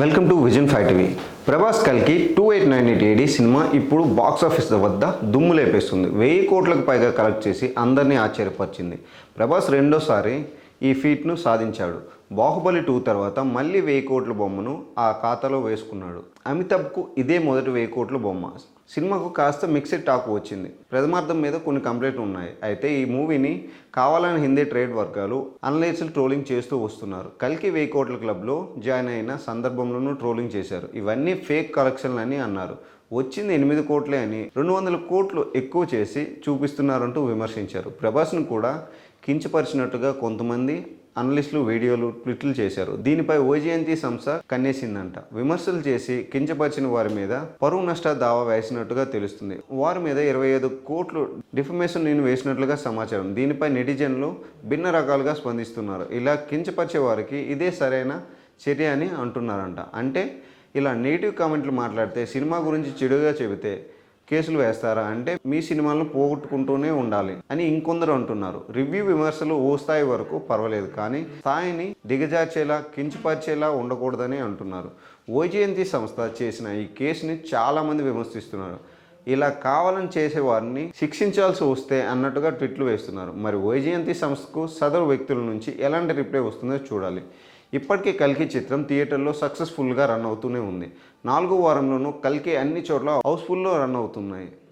Welcome to vision five TV Prabhas కల్కి two eight nine eight AD cinema ఇప్పుడు box office వద్ద దుమ్ము లేపేస్తుంది. వెయ్యి కోట్లకు పైగా కలెక్ట్ చేసి అందరినీ ఆశ్చర్యపరిచింది. ప్రభాస్ రెండోసారి ఈ ఫీట్ను సాధించాడు. బాహుబలి టూ తర్వాత మళ్ళీ వెయ్యి కోట్ల బొమ్మను ఆ ఖాతాలో వేసుకున్నాడు. అమితాబ్కు ఇదే మొదటి వెయ్యి కోట్ల బొమ్మ. సినిమాకు కాస్త మిక్స్డ్ టాక్ వచ్చింది. ప్రథమార్థం మీద కొన్ని కంప్లైంట్లు ఉన్నాయి. అయితే ఈ మూవీని కావాలని హిందీ ట్రేడ్ వర్గాలు అనలైజ్లు ట్రోలింగ్ చేస్తూ వస్తున్నారు. కలికి వెయ్యి కోట్ల క్లబ్లో జాయిన్ అయిన సందర్భంలోనూ ట్రోలింగ్ చేశారు. ఇవన్నీ ఫేక్ కలెక్షన్లు అని అన్నారు. వచ్చింది ఎనిమిది కోట్లే అని రెండు వందల కోట్లు ఎక్కువ చేసి చూపిస్తున్నారంటూ విమర్శించారు. ప్రభాస్ను కూడా కించపరిచినట్టుగా కొంతమంది అనలిస్టులు వీడియోలు ట్విట్లు చేశారు. దీనిపై ఓజయంతి సంస్థ కన్నేసిందంట. విమర్శలు చేసి కించపరిచిన వారి మీద పరువు నష్ట దావా వేసినట్టుగా తెలుస్తుంది. వారి మీద ఇరవై ఐదు కోట్లు డిఫమేషన్ నేను వేసినట్లుగా సమాచారం. దీనిపై నెటిజన్లు భిన్న రకాలుగా స్పందిస్తున్నారు. ఇలా కించపరిచే వారికి ఇదే సరైన చర్య అని అంటున్నారంట. అంటే ఇలా నెగిటివ్ కామెంట్లు మాట్లాడితే సినిమా గురించి చెడుగా చెబితే కేసులు వేస్తారా? అంటే మీ సినిమాలను పోగొట్టుకుంటూనే ఉండాలి అని ఇంకొందరు అంటున్నారు. రివ్యూ విమర్శలు ఓ స్థాయి వరకు పర్వాలేదు కానీ స్థాయిని దిగజార్చేలా కించపరిచేలా ఉండకూడదని అంటున్నారు. ఓజయంతి సంస్థ చేసిన ఈ కేసుని చాలామంది విమర్శిస్తున్నారు. ఇలా కావాలని చేసే వారిని శిక్షించాల్సి వస్తే అన్నట్టుగా ట్విట్లు వేస్తున్నారు. మరి వైజయంతి సంస్థకు సదరు వ్యక్తుల నుంచి ఎలాంటి రిప్లై వస్తుందో చూడాలి. ఇప్పటికే కల్కి చిత్రం థియేటర్లో సక్సెస్ఫుల్గా రన్ అవుతూనే ఉంది. నాలుగో వారంలోనూ కల్కి అన్ని చోట్ల హౌస్ఫుల్లో రన్ అవుతున్నాయి.